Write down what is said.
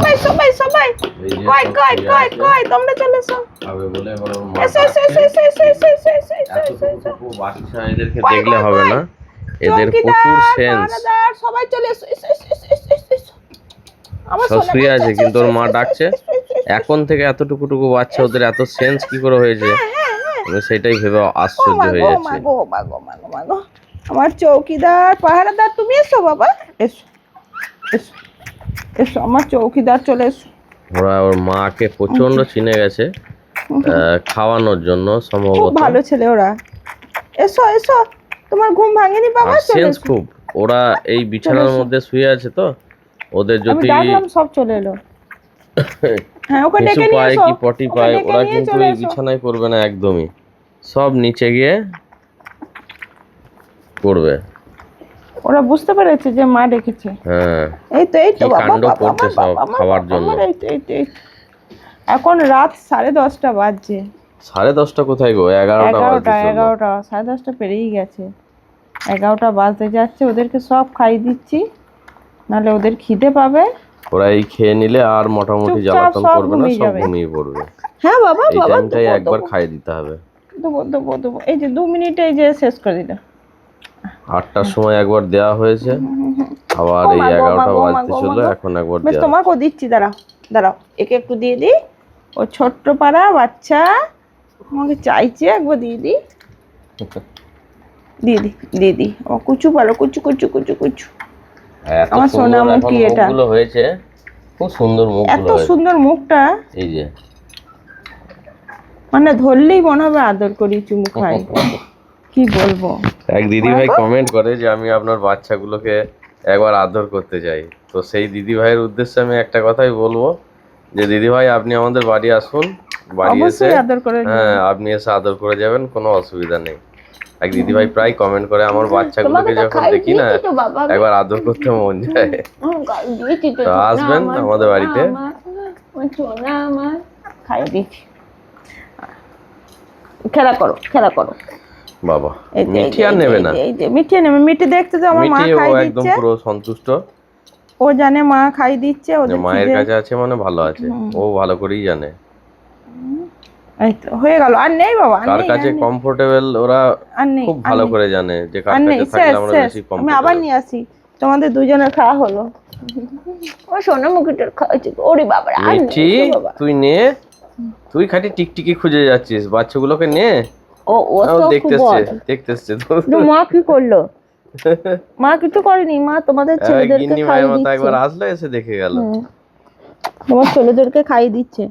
সবাই সবাই সবাই কই কই কই কই তোমরা চলে এসো খাবে বলে এবার এসো এসো এসো। এসো এসো এসো এসো এসো এসো এসো এদেরকে কই, দেখলে হবে না এদের প্রচুর সেন্স সবাই চলে এসো এসো এসো এসো এসো আমার বাচ্চা, আছে কিন্তু ওর মা ডাকছে। এখন থেকে এতটুকু টুকু বাচ্চা ওদের এত সেন্স কি করে হয়েছে হ্যাঁ, হ্যাঁ। আমি সেটাই ভেবে আশ্চর্য হয়ে যাচ্ছি। আমার চৌকিদার পাহারাদার তুমি এসো বাবা এসো এসো এসো আমার চৌকিদার চলে এসো। ওরা ওর মাকে প্রচণ্ড চিনে গেছে খাওয়ানোর জন্য খুব সম্ভবত ভালো ছেলে ওরা। এসো এসো তোমার ঘুম ভাঙেনি বাবা? সেন্স খুব। ওরা এই বিছানার মধ্যে শুয়ে আছে তো ওদের যদি সব চলে এলো। হ্যাঁ ওকে ডেকে নিয়ে পায় এসো। কি পটি পায় ওরা কিন্তু এই বিছানায় করবে না একদমই। সব নিচে গিয়ে করবে ওরা বুঝতে পেরেছে যে মা ডেকেছে। হ্যাঁ। এই তো এই তো কাণ্ড বাবা, সব খাওয়ার জন্য। এই তো, এই তো, এখন রাত সাড়ে দশটা বাজছে। সাড়ে দশটা কোথায় গো? এগারোটা এগারোটা এগারোটা সাড়ে দশটা পেরিয়েই গেছে। এগারোটা বাজতে যাচ্ছে ওদেরকে সব খাইয়ে দিচ্ছি। নাহলে ওদের খিদে পাবে। ওরা এই খেয়ে নিলে আর মোটামুটি জ্বালাতন করবে না সব ঘুমিয়ে পড়বে। হ্যাঁ বাবা বাবা একবার খাইয়ে দিতে হবে। দেবো দেবো দেবো। এই যে দু মিনিটে এই যে শেষ করে দিল। আটটার সময় একবার দেওয়া হয়েছে। আবার এই এগারোটা বাজতে চলল এখন একবার দেওয়া তোমাকেও দিচ্ছি দাঁড়াও দাঁড়াও একে একটু দিয়ে দিই। ও ছোট্ট পাড়া বাচ্চা আমাকে চাইছে একবার দিয়ে দিই। দিয়ে দিয়ে ও কুচু পালো কুচু কুচু কুচু কুচু। আমার সোনামুখী এখন এটা। মুখগুলো হয়েছে। খুব সুন্দর এত সুন্দর মুখটা? এই যে। মানে ধরলেই মনে হবে আদর করি চুমু খাই। কি বলব? এক দিদি ভাই কমেন্ট করে যে আমি আপনার বাচ্চাগুলোকে একবার আদর করতে চাই। তো সেই দিদি ভাইয়ের উদ্দেশ্যে আমি একটা কথাই বলব যে দিদি ভাই আপনি আমাদের বাড়ি আসুন বাড়ি এসে হ্যাঁ আপনি এসে আদর করে যাবেন কোনো অসুবিধা নেই। এক দিদি ভাই প্রায় কমেন্ট করে আমার বাচ্চাগুলোকে যখন দেখি না একবার আদর করতে মন যায়। তো আসবেন আমাদের বাড়িতে। খেলা করো খেলা করো। বাবা এই মিঠি আর নেবে না। যে, মিঠি নেবে মিঠি দেখতে তো আমার মা খাই ও একদম পুরো সন্তুষ্ট। ও জানে মা খাই দিচ্ছে ওদের মায়ের কাছে আছে মানে ভালো আছে। ও ভালো করেই জানে। এই তো হয়ে গেল। আর নেই বাবা কার কাছে কমফোর্টেবল ওরা খুব ভালো করে জানে যে কার কাছে থাকলে আমরা বেশি আমি আবার নিয়ে আসি। তোমাদের দুজনের খাওয়া হলো। ও সোনা মুকুটের খাওয়াচ্ছি ওরে বাবা আর। তুই নে। তুই খাটি টিকটিকি খুঁজে যাচ্ছিস। বাচ্চাগুলোকে নে। ও ও তো দেখতে খুব এসছে দেখতে এসছে তো মা কি করল? মা কিছু করেনি মা তোমাদের ছেলেদেরকে খাইয়ে দিচ্ছে একবার আসলো এসে দেখে গেল। তোমার ছেলেদেরকে খাইয়ে দিচ্ছে।